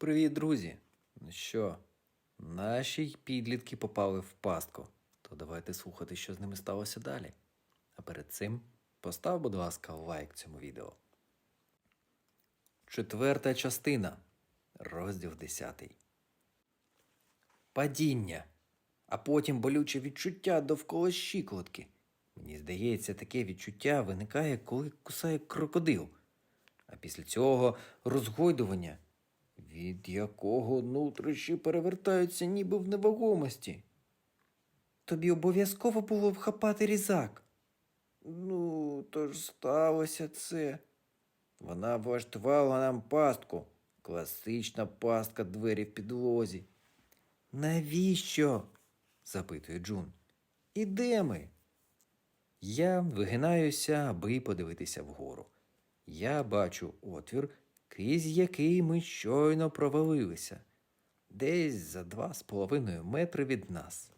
Привіт, друзі! Ну що, наші підлітки попали в пастку. То давайте слухати, що з ними сталося далі. А перед цим постав, будь ласка, лайк цьому відео. Четверта частина. Розділ 10. Падіння. А потім болюче відчуття довкола щиколотки. Мені здається, таке відчуття виникає, коли кусає крокодил. А після цього розгойдування, від якого нутрощі перевертаються ніби в невагомості. Тобі обов'язково було вхапати різак. Ну, то ж сталося це. Вона влаштувала нам пастку. Класична пастка двері в підлозі. Навіщо? запитує Джун. І де ми? Я вигинаюся, аби подивитися вгору. Я бачу отвір, крізь який ми щойно провалилися, десь за два з половиною метри від нас.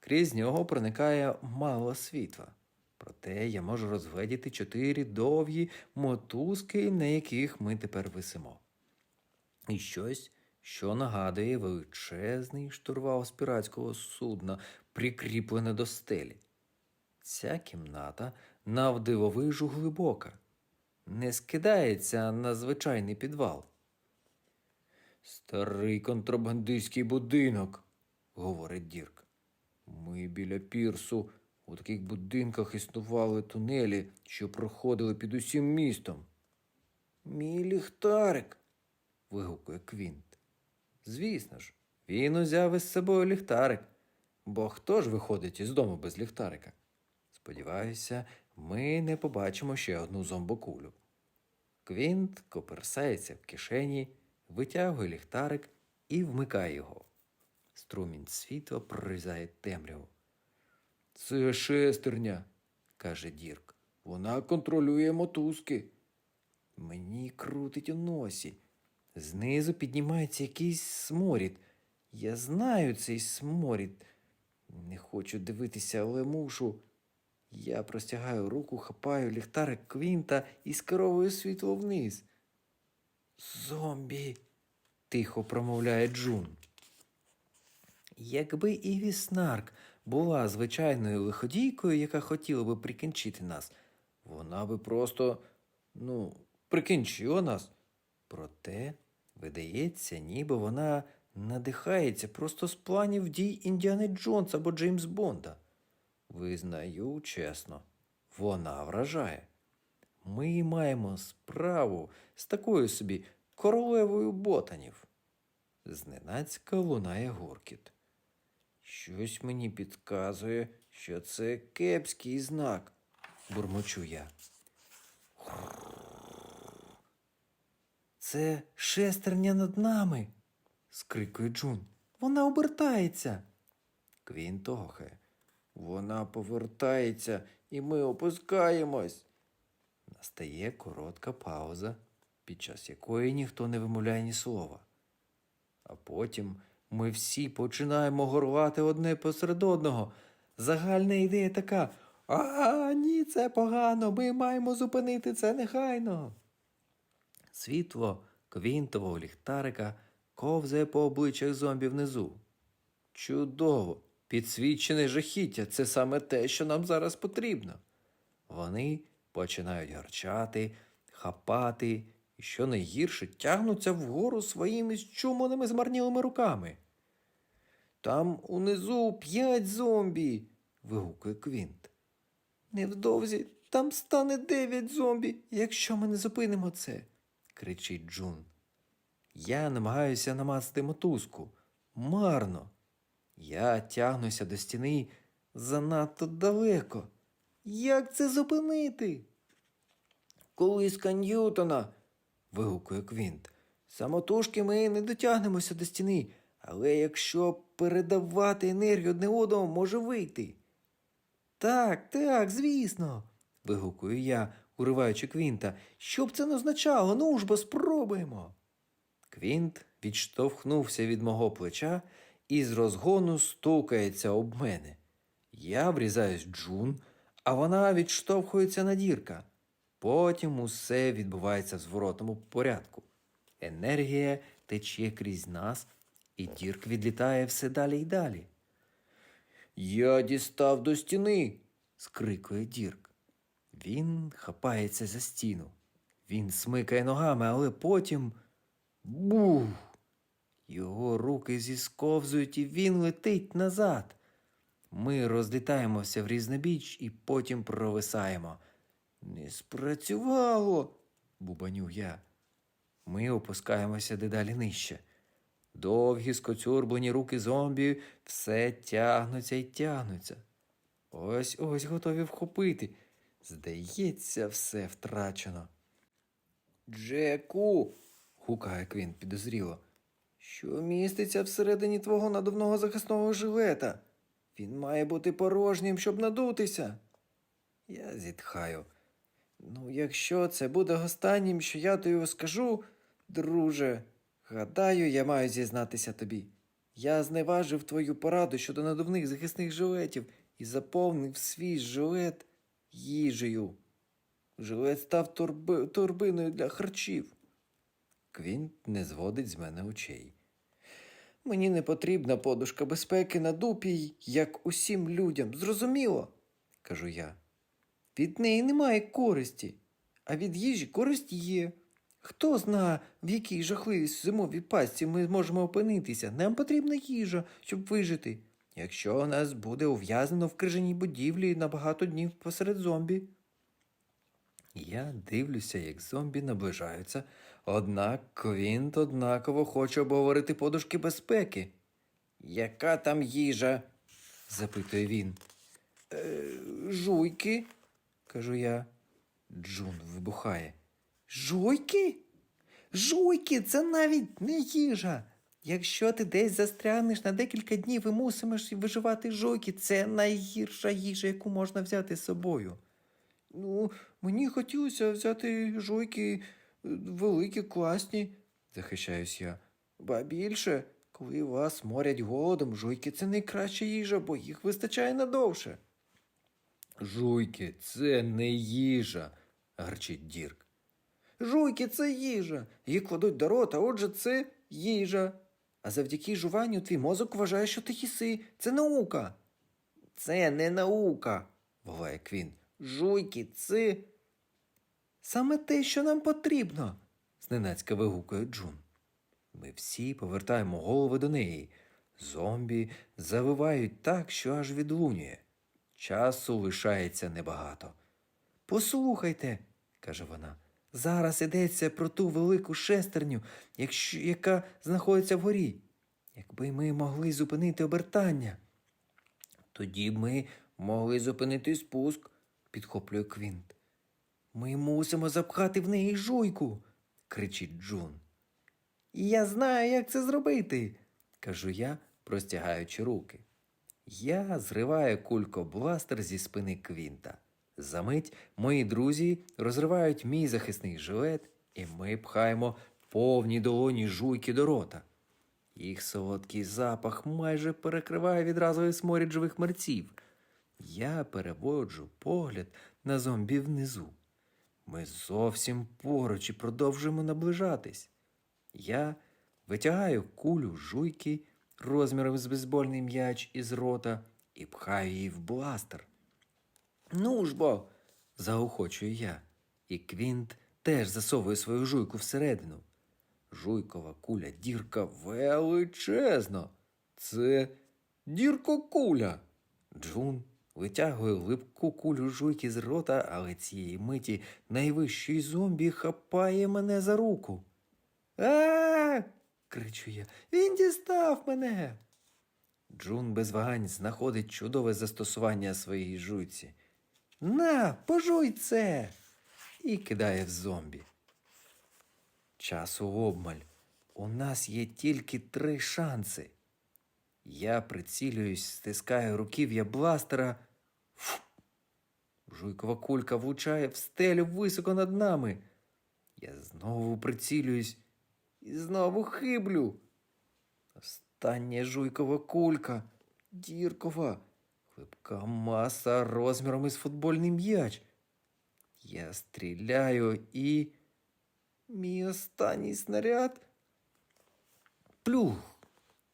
Крізь нього проникає мало світла. Проте я можу розгледіти чотири довгі мотузки, на яких ми тепер висимо. І щось, що нагадує величезний штурвал з піратського судна, прикріплене до стелі. Ця кімната навдивовижу глибока, не скидається на звичайний підвал. Старий контрабандистський будинок, говорить Дірк. Ми біля пірсу. У таких будинках існували тунелі, що проходили під усім містом. Мій ліхтарик. вигукує Квінт. Звісно ж, він узяв із собою ліхтарик. Бо хто ж виходить із дому без ліхтарика? Сподіваюся, ми не побачимо ще одну зомбокулю. Квінт коперсається в кишені, витягує ліхтарик і вмикає його. Струмінь світла прорізає темряву. Це шестерня, каже Дірк. Вона контролює мотузки. Мені крутить у носі. Знизу піднімається якийсь сморід. Я знаю цей сморід. Не хочу дивитися, але мушу. Я простягаю руку, хапаю ліхтарик Квінта і скеровую світло вниз. Зомбі, тихо промовляє Джун. Якби Іві Снарк була звичайною лиходійкою, яка хотіла би прикінчити нас, вона би просто, ну, прикінчила нас. Проте, видається, ніби вона надихається просто з планів дій Індіани Джонса або Джеймс Бонда. Визнаю чесно, вона вражає. Ми маємо справу з такою собі королевою ботанів. Зненацька лунає гуркіт. Щось мені підказує, що це кепський знак, бурмочу я. Це шестерня над нами, скрикує Джун. Вона обертається. Квін тохає. Вона повертається, і ми опускаємось. Настає коротка пауза, під час якої ніхто не вимовляє ні слова. А потім ми всі починаємо горлати одне посеред одного. Загальна ідея така. А, ні, це погано, ми маємо зупинити це негайно. Світло квінтового ліхтарика ковзає по обличчях зомбі внизу. Чудово! Підсвічене жахіття це саме те, що нам зараз потрібно. Вони починають гарчати, хапати і, що найгірше, тягнуться вгору своїми щуманими змарнілими руками. Там унизу п'ять зомбі. вигукує Квінт. Невдовзі там стане дев'ять зомбі, якщо ми не зупинимо це, кричить Джун. Я намагаюся намацати мотузку. Марно. Я тягнуся до стіни занадто далеко. Як це зупинити? Колиска Ньютона. вигукує Квінт. Самотужки ми не дотягнемося до стіни, але якщо передавати енергію одне одному, може вийти. Так, так, звісно, вигукую я, уриваючи Квінта. Що б це не означало? Ну ж бо спробуємо. Квінт відштовхнувся від мого плеча і з розгону стукається об мене. Я врізаюсь в джун, а вона відштовхується на дірка. Потім усе відбувається в зворотному порядку. Енергія тече крізь нас, і Дірк відлітає все далі й далі. Я дістав до стіни. скрикує Дірк. Він хапається за стіну. Він смикає ногами, але потім. Бух! Його руки зісковзують, і він летить назад. Ми розлітаємося в різнобіч і потім провисаємо. Не спрацювало, бубаню я. Ми опускаємося дедалі нижче. Довгі скоцюрблені руки зомбі все тягнуться й тягнуться. Ось ось готові вхопити. Здається, все втрачено. Джеку. гукає Квін підозріло. Що міститься всередині твого надувного захисного жилета? Він має бути порожнім, щоб надутися. Я зітхаю. Ну, якщо це буде останнім, що я тобі скажу, друже, гадаю, я маю зізнатися тобі. Я зневажив твою пораду щодо надувних захисних жилетів і заповнив свій жилет їжею. Жилет став турби... турбиною для харчів. Квінт не зводить з мене очей. Мені не потрібна подушка безпеки на дупі, як усім людям. Зрозуміло, кажу я. Від неї немає користі, а від їжі користь є. Хто знає, в якій жахливій зимовій пастці ми зможемо опинитися. Нам потрібна їжа, щоб вижити. Якщо нас буде ув'язнено в крижаній будівлі на багато днів посеред зомбі. Я дивлюся, як зомбі наближаються, однак Квінт однаково хоче обговорити подушки безпеки. Яка там їжа? запитує він. Е, жуйки, кажу я. Джун вибухає. Жуйки? Жуйки, це навіть не їжа. Якщо ти десь застрянеш на декілька днів і мусимеш виживати жуйки, це найгірша їжа, яку можна взяти з собою. Ну, мені хотілося взяти жуйки великі, класні, захищаюсь я. Ба більше, коли вас морять голодом, жуйки це найкраща їжа, бо їх вистачає надовше. Жуйки, це не їжа, гарчить Дірк. Жуйки це їжа. Їх кладуть до рота, отже, це їжа. А завдяки жуванню твій мозок вважає, що ти їси. Це наука. Це не наука, волає Квін. Жуйки, це. Саме те, що нам потрібно, зненацька вигукує Джун. Ми всі повертаємо голови до неї. Зомбі завивають так, що аж відлунює. Часу лишається небагато. Послухайте, каже вона, зараз йдеться про ту велику шестерню, якщо, яка знаходиться вгорі. Якби ми могли зупинити обертання. Тоді б ми могли зупинити спуск, підхоплює Квінт. Ми мусимо запхати в неї жуйку, кричить Джун. Я знаю, як це зробити, кажу я, простягаючи руки. Я зриваю кулько-бластер зі спини Квінта. Замить мої друзі розривають мій захисний жилет, і ми пхаємо повні долоні жуйки до рота. Їх солодкий запах майже перекриває відразу сморід живих мерців. Я переводжу погляд на зомбі внизу. Ми зовсім поруч і продовжуємо наближатись. Я витягаю кулю жуйки розміром з бейсбольний м'яч із рота і пхаю її в бластер. Ну ж бо, заохочую я, і Квінт теж засовує свою жуйку всередину. Жуйкова куля дірка величезна. Це діркокуля. Джун витягує липку кулю жуйки з рота, але цієї миті найвищий зомбі хапає мене за руку. А. кричу я. Він дістав мене. Джун без вагань знаходить чудове застосування своїй жуйці. На, пожуй це. І кидає в зомбі. Часу обмаль. У нас є тільки три шанси. Я прицілююсь, стискаю руків'я бластера. Жуйкова кулька влучає в стелю високо над нами. Я знову прицілююсь і знову хиблю. Остання жуйкова кулька, діркова, хлипка маса розміром із футбольний м'яч. Я стріляю і. Мій останній снаряд Плюх!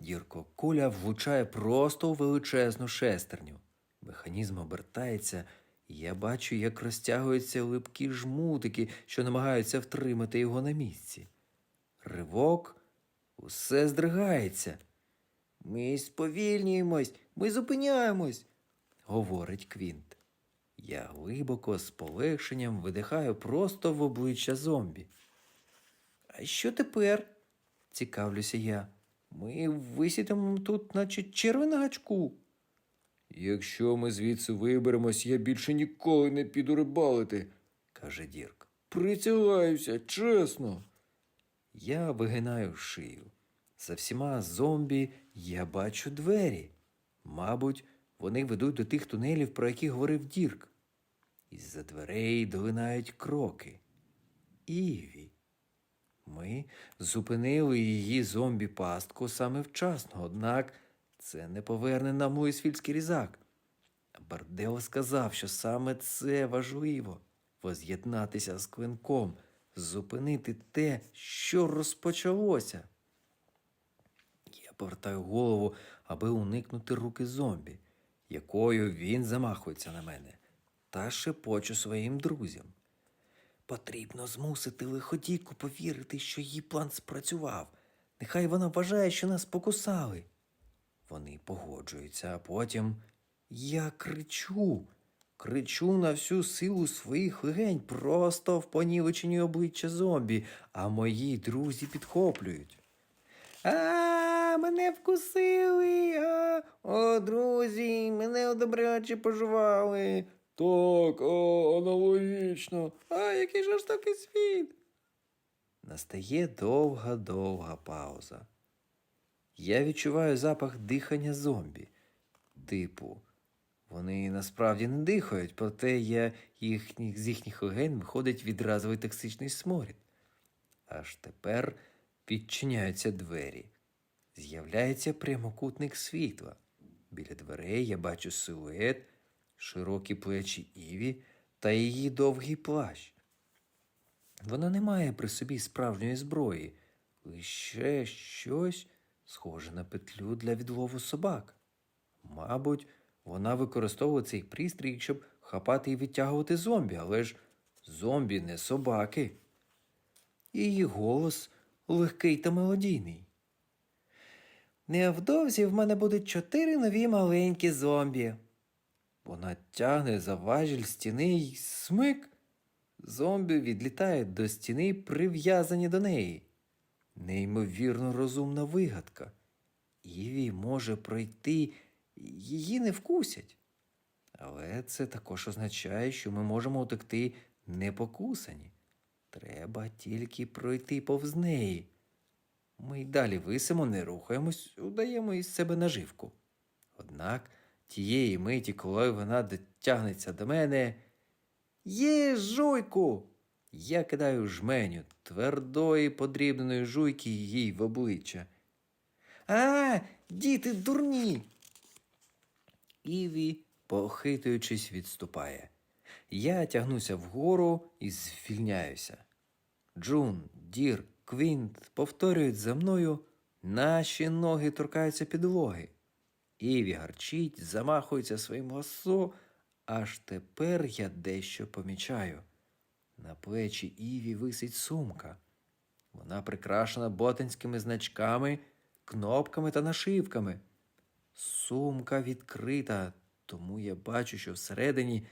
Дірко куля влучає просто у величезну шестерню. Механізм обертається, і я бачу, як розтягуються липкі жмутики, що намагаються втримати його на місці. Ривок, усе здригається. Ми сповільнюємось, ми зупиняємось, говорить Квінт. Я глибоко з полегшенням видихаю просто в обличчя зомбі. А що тепер? цікавлюся я. Ми висітимо тут, наче черви на гачку. Якщо ми звідси виберемось, я більше ніколи не піду рибалити, каже Дірк. Присягаюся, чесно. Я вигинаю шию. За всіма зомбі я бачу двері. Мабуть, вони ведуть до тих тунелів, про які говорив Дірк. Із-за дверей долинають кроки. Іві. Ми зупинили її зомбі-пастку саме вчасно, однак це не поверне нам Луїсфільський різак. Бардео сказав, що саме це важливо воз'єднатися з клинком, зупинити те, що розпочалося. Я повертаю голову, аби уникнути руки зомбі, якою він замахується на мене, та шепочу своїм друзям. Потрібно змусити лиходійку повірити, що її план спрацював. Нехай вона вважає, що нас покусали. Вони погоджуються, а потім я кричу, кричу на всю силу своїх легень просто в понівечені обличчя зомбі, а мої друзі підхоплюють. А, мене вкусили. О, друзі, мене одобряче пожували. Так, о, аналогічно. А, який жорстокий світ. Настає довга-довга пауза. Я відчуваю запах дихання зомбі. Типу, вони насправді не дихають, проте я їхніх, з їхніх легень виходить відразовий токсичний сморід. Аж тепер відчиняються двері. З'являється прямокутник світла. Біля дверей я бачу силует, широкі плечі Іві та її довгий плащ. Вона не має при собі справжньої зброї, лише щось схоже на петлю для відлову собак. Мабуть, вона використовує цей пристрій, щоб хапати і відтягувати зомбі, але ж зомбі не собаки. Її голос легкий та мелодійний. Невдовзі в мене будуть чотири нові маленькі зомбі. Вона тягне за важіль стіни й смик. Зомбі відлітають до стіни, прив'язані до неї. Неймовірно розумна вигадка. Іві може пройти, її не вкусять. Але це також означає, що ми можемо утекти непокусані. Треба тільки пройти повз неї. Ми й далі висимо, не рухаємось, удаємо із себе наживку. Однак тієї миті, коли вона дотягнеться до мене. Є жуйку. Я кидаю жменю твердої подрібненої жуйки їй в обличчя. А, діти дурні. Іві, похитуючись, відступає. Я тягнуся вгору і звільняюся. Джун, Дір, Квінт повторюють за мною, наші ноги торкаються підлоги. Іві гарчить, замахується своїм ласо, аж тепер я дещо помічаю. На плечі Іві висить сумка. Вона прикрашена ботанськими значками, кнопками та нашивками. Сумка відкрита, тому я бачу, що всередині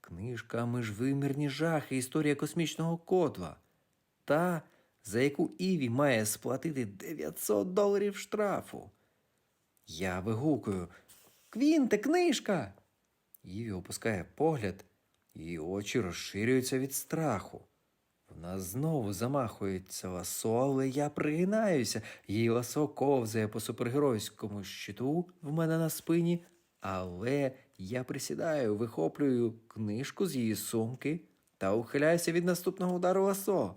книжка міжвимірні жахи, історія космічного котла, та, за яку Іві має сплатити 900 доларів штрафу. Я вигукую Квінте, книжка. Іві опускає погляд, її очі розширюються від страху. Вона знову замахується ласо, але я пригинаюся. Її ласо ковзає по супергеройському щиту в мене на спині, але я присідаю, вихоплюю книжку з її сумки та ухиляюся від наступного удару ласо.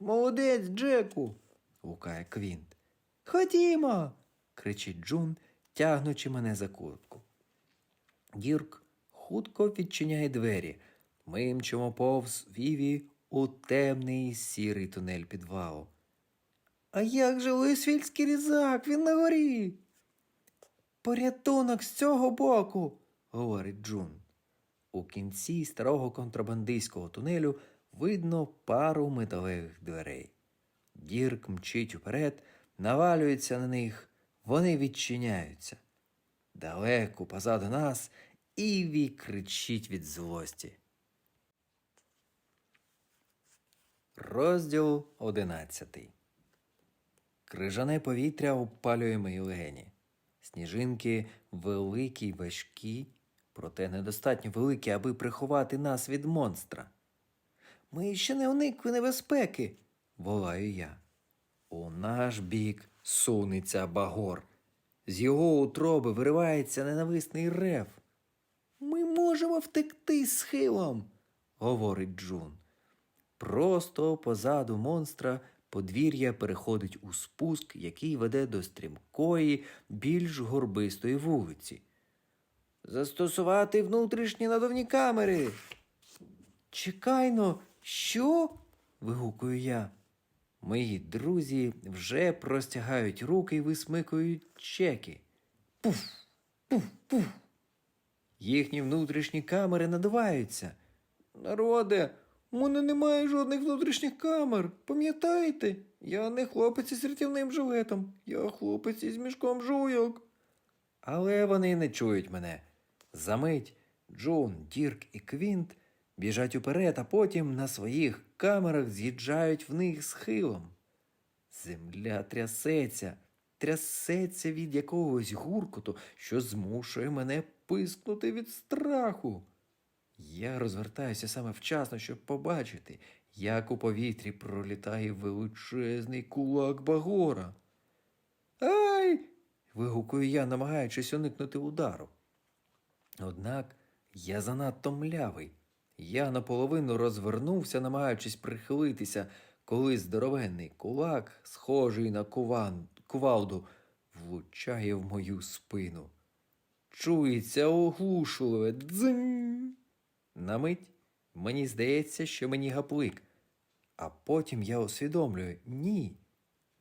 Молодець, Джеку. гукає Квінт. Ходімо. Кричить Джун, тягнучи мене за куртку. Дірк хутко відчиняє двері. Ми мчимо повз Віві у темний сірий тунель підвалу. А як же Луїсвільський різак? Він на горі. Порятунок з цього боку, говорить Джун. У кінці старого контрабандистського тунелю видно пару металевих дверей. Дірк мчить уперед, навалюється на них, вони відчиняються. Далеко позаду нас Іві кричить від злості. Розділ одинадцятий. Крижане повітря обпалює мої легені. Сніжинки великі й важкі, проте недостатньо великі, аби приховати нас від монстра. Ми ще не уникли небезпеки, волаю я. У наш бік сунеться багор. З його утроби виривається ненависний рев. Ми можемо втекти схилом, говорить Джун. Просто позаду монстра подвір'я переходить у спуск, який веде до стрімкої, більш горбистої вулиці. Застосувати внутрішні надувні камери. Чекайно, що? вигукую я. Мої друзі вже простягають руки і висмикують чеки. Пуф, пуф, пуф. Їхні внутрішні камери надуваються. Народе, у мене немає жодних внутрішніх камер. Пам'ятаєте? Я не хлопець із рятівним жилетом, я хлопець із мішком жуйок. Але вони не чують мене. Замить Джон, Дірк і Квінт біжать уперед, а потім на своїх камерах з'їжджають в них схилом. Земля трясеться, трясеться від якогось гуркоту, що змушує мене пискнути від страху. Я розвертаюся саме вчасно, щоб побачити, як у повітрі пролітає величезний кулак Багора. Ай! вигукую я, намагаючись уникнути удару. Однак я занадто млявий. Я наполовину розвернувся, намагаючись прихилитися, коли здоровенний кулак, схожий на куван, кувалду, влучає в мою спину. Чується оглушливе дзинь. На мить мені здається, що мені гаплик, а потім я усвідомлюю ні.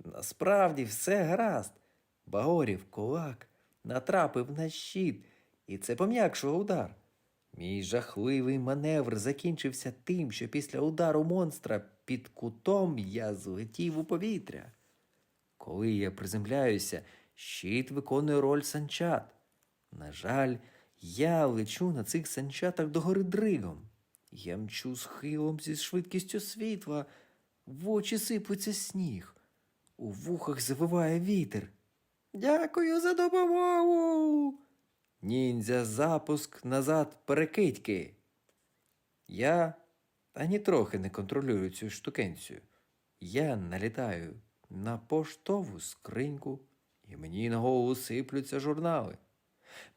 Насправді все гаразд. Багорів кулак натрапив на щит, і це пом'якшило удар. Мій жахливий маневр закінчився тим, що після удару монстра під кутом я злетів у повітря. Коли я приземляюся, щит виконує роль санчат. На жаль, я лечу на цих санчатах догори дригом. Я мчу схилом зі швидкістю світла, в очі сипуться сніг, у вухах завиває вітер. Дякую за допомогу. Ніндзя запуск назад перекидьки. Я ані трохи не контролюю цю штукенцію. Я налітаю на поштову скриньку, і мені на голову сиплються журнали.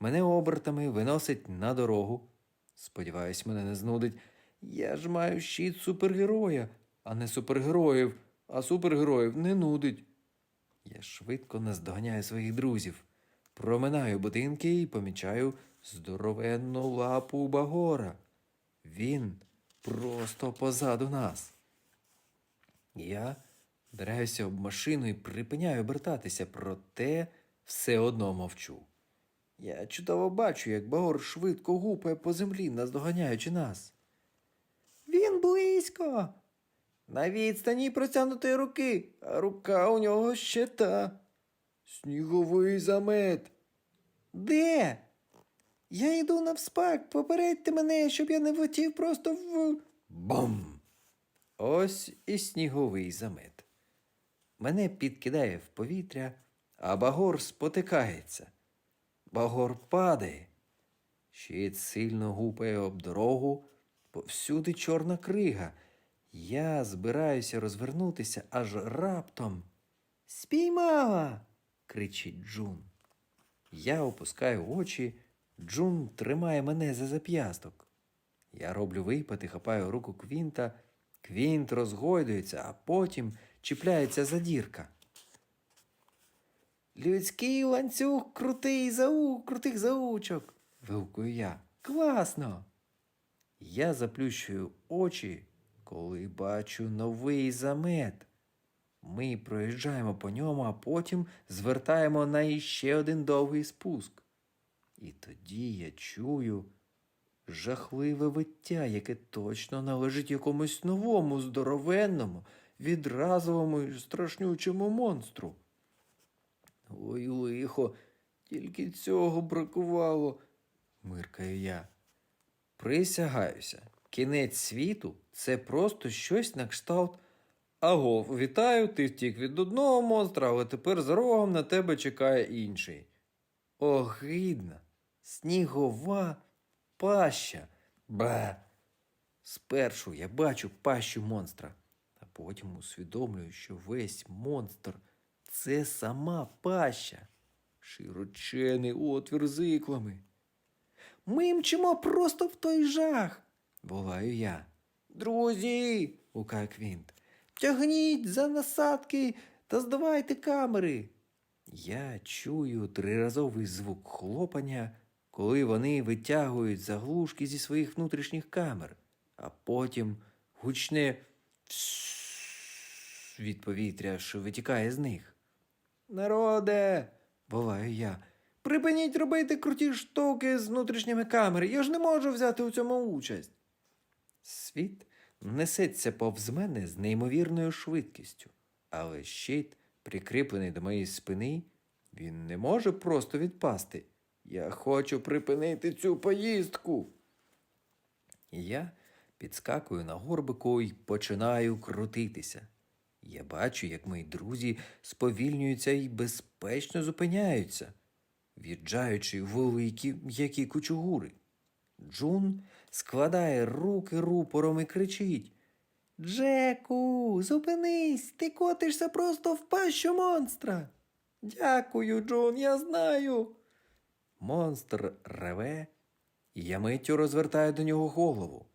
Мене обертами виносить на дорогу. Сподіваюсь, мене не знудить. Я ж маю щит супергероя, а не супергероїв, а супергероїв не нудить. Я швидко наздоганяю своїх друзів, проминаю будинки і помічаю здоровенну лапу Багора. Він просто позаду нас. Я вдаряюся об машину і припиняю обертатися, проте все одно мовчу. Я чудово бачу, як Багор швидко гупає по землі, наздоганяючи нас. Він близько. На відстані простягнутої руки, а рука у нього ще та. Сніговий замет. Де? Я йду навспак, попередьте мене, щоб я не влетів просто в. Бам! Ось і сніговий замет. Мене підкидає в повітря, а багор спотикається. Багор падає. Щит сильно гупає об дорогу, повсюди чорна крига. Я збираюся розвернутися, аж раптом. Спіймала. Кричить Джун. Я опускаю очі, Джун тримає мене за зап'ясток. Я роблю випад і хапаю руку Квінта. Квінт розгойдується, а потім чіпляється за дірка. Людський ланцюг крутий зау, крутих заучок. вигукую я. Класно. Я заплющую очі, коли бачу новий замет. Ми проїжджаємо по ньому, а потім звертаємо на іще один довгий спуск. І тоді я чую жахливе виття, яке точно належить якомусь новому, здоровенному, відразовому і страшнючому монстру. Ой, лихо, тільки цього бракувало, миркаю я. Присягаюся, кінець світу це просто щось на кшталт. Агов, вітаю, ти втік від одного монстра, але тепер за рогом на тебе чекає інший. Огидна, снігова паща. Ба. Спершу я бачу пащу монстра, а потім усвідомлюю, що весь монстр це сама паща, широчений отвір з іклами. Ми мчимо просто в той жах, волаю я. Друзі, гукає Квінт, тягніть за насадки та здавайте камери. Я чую триразовий звук хлопання, коли вони витягують заглушки зі своїх внутрішніх камер, а потім гучне від повітря, що витікає з них. Народе, волаю я, припиніть робити круті штуки з внутрішніми камери. Я ж не можу взяти у цьому участь. Світ несеться повз мене з неймовірною швидкістю, але щит, прикріплений до моєї спини, він не може просто відпасти. Я хочу припинити цю поїздку. Я підскакую на горбику і починаю крутитися. Я бачу, як мої друзі сповільнюються і безпечно зупиняються, в'їжджаючи великі м'які кучугури. Джун складає руки рупором і кричить. Джеку, зупинись, ти котишся просто в пащу монстра. Дякую, Джун, я знаю. Монстр реве, і я миттю розвертаю до нього голову.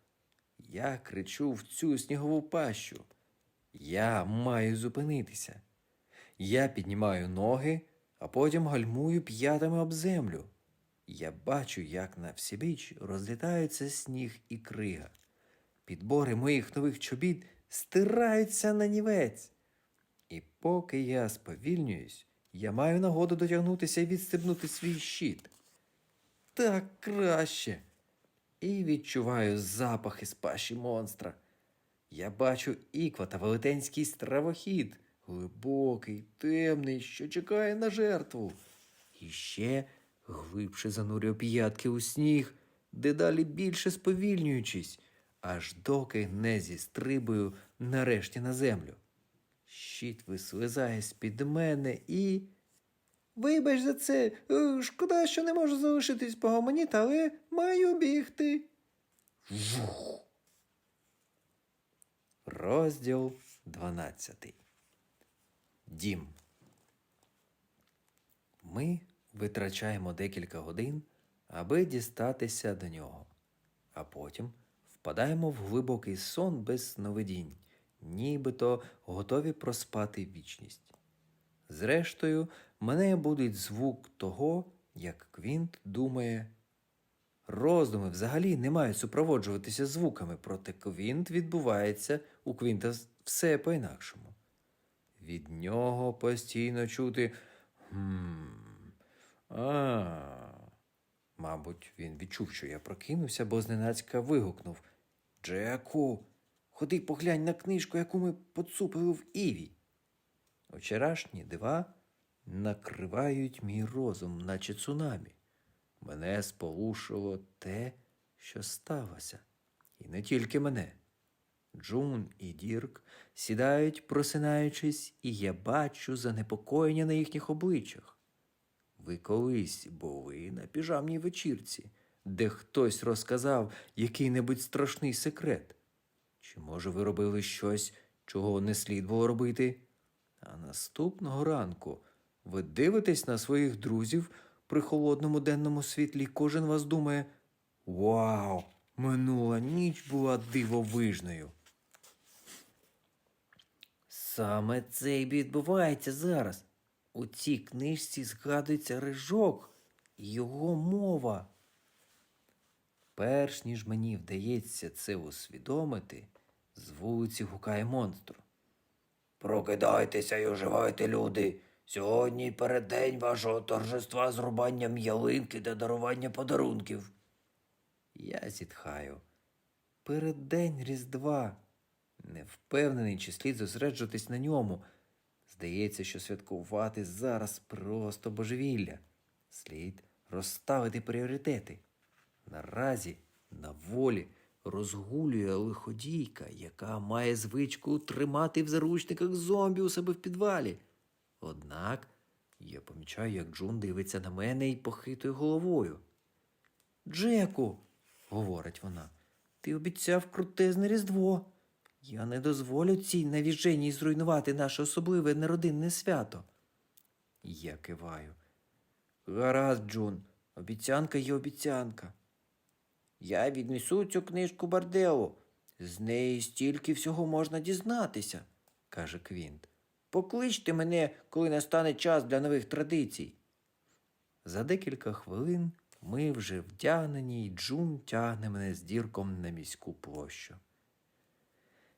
Я кричу в цю снігову пащу. Я маю зупинитися. Я піднімаю ноги, а потім гальмую п'ятами об землю. Я бачу, як на всібіч розлітаються сніг і крига. Підбори моїх нових чобіт стираються на нівець. І поки я сповільнююсь, я маю нагоду дотягнутися і відстебнути свій щит. Так краще. І відчуваю запах із пащі монстра. Я бачу іква та велетенський стравохід, глибокий, темний, що чекає на жертву. І ще глибше занурюю п'ятки у сніг, дедалі більше сповільнюючись, аж доки не зістрибую нарешті на землю. Щит вислизає з-під мене і. Вибач за це, Е, шкода, що не можу залишитись погомоніти, але маю бігти. Вух. Розділ 12. Дім. Ми витрачаємо декілька годин, аби дістатися до нього, а потім впадаємо в глибокий сон без сновидінь, нібито готові проспати вічність. Зрештою, мене будить звук того, як Квінт думає. Роздуми взагалі не мають супроводжуватися звуками, проте Квінт відбувається у Квінта все по-інакшому. Від нього постійно чути «хм, а. Мабуть, він відчув, що я прокинувся, бо зненацька вигукнув Джеку, ходи поглянь на книжку, яку ми поцупили в Іві. Вчорашні дива накривають мій розум, наче цунамі. Мене сполушило те, що сталося, і не тільки мене. Джун і Дірк сідають, просинаючись, і я бачу занепокоєння на їхніх обличчях. Ви колись були на піжамній вечірці, де хтось розказав який-небудь страшний секрет. Чи, може, ви робили щось, чого не слід було робити? А наступного ранку ви дивитесь на своїх друзів при холодному денному світлі, кожен вас думає Вау! Минула ніч була дивовижною. Саме це й відбувається зараз. У цій книжці згадується рижок і його мова. Перш ніж мені вдається це усвідомити, з вулиці гукає монстр. Прокидайтеся і оживайте, люди. Сьогодні переддень вашого торжества з рубанням ялинки та дарування подарунків. Я зітхаю. Переддень Різдва. Не впевнений, чи слід зосереджуватись на ньому. Здається, що святкувати зараз просто божевілля. Слід розставити пріоритети. Наразі на волі розгулює лиходійка, яка має звичку тримати в заручниках зомбі у себе в підвалі. Однак я помічаю, як Джун дивиться на мене і похитує головою. Джеку, говорить вона, ти обіцяв крутезне різдво. Я не дозволю цій навіженій зруйнувати наше особливе неродинне свято. Я киваю. Гаразд, Джун, обіцянка є обіцянка. Я віднесу цю книжку Барделу. З неї стільки всього можна дізнатися, каже Квінт. Покличте мене, коли настане час для нових традицій. За декілька хвилин ми вже вдягнені, і Джун тягне мене з дірком на міську площу.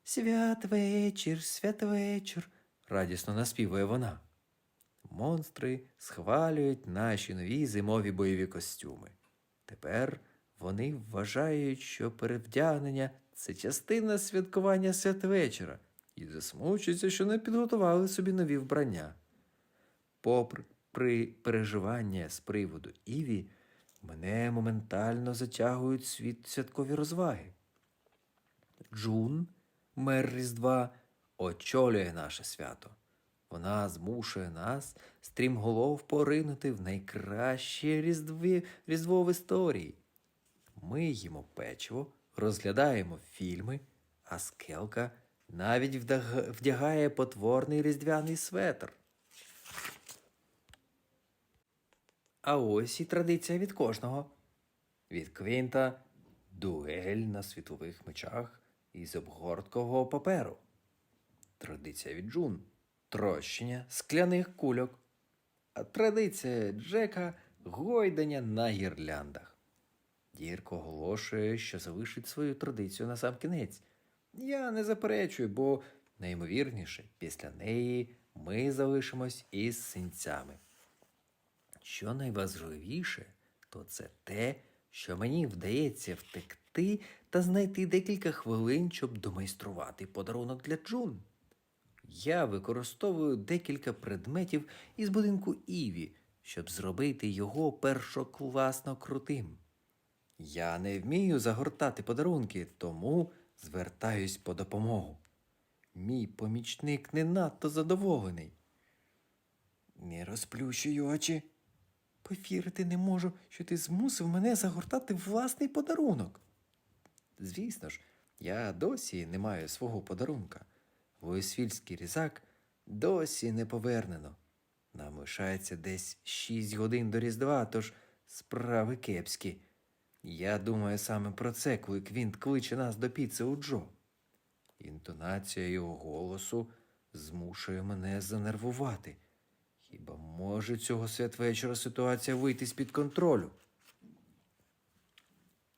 Святвечір, святвечір, радісно наспівує вона. Монстри схвалюють наші нові зимові бойові костюми. Тепер вони вважають, що перевдягнення це частина святкування святвечора і засмучуються, що не підготували собі нові вбрання. Попри при переживання з приводу Іві, мене моментально затягують світ святкові розваги. Джун, мер Різдва, очолює наше свято. Вона змушує нас стрімголов поринути в найкраще різдві, різдво в історії. Ми їмо печиво, розглядаємо фільми, а скелка навіть вдягає потворний різдвяний светр. А ось і традиція від кожного. Від Квінта дуель на світлових мечах із обгорткового паперу. Традиція від Джун трощення скляних кульок. А традиція Джека гойдання на гірляндах. Дірко оголошує, що залишить свою традицію на сам кінець. Я не заперечую, бо найімовірніше, після неї ми залишимось із синцями. Що найважливіше, то це те, що мені вдається втекти та знайти декілька хвилин, щоб домайструвати подарунок для Джун. Я використовую декілька предметів із будинку Іві, щоб зробити його першокласно крутим. Я не вмію загортати подарунки, тому звертаюсь по допомогу. Мій помічник не надто задоволений. Не розплющуй очі. Повірити не можу, що ти змусив мене загортати власний подарунок. Звісно ж, я досі не маю свого подарунка. Воєсвільський різак досі не повернено. Нам лишається десь шість годин до Різдва, тож справи кепські. Я думаю саме про це, коли Квінт кличе нас до піци у Джо. Інтонація його голосу змушує мене занервувати. Хіба може цього святвечора ситуація вийти з-під контролю?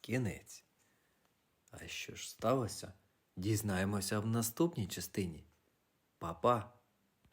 Кінець. А що ж сталося? Дізнаємося в наступній частині. Па-па!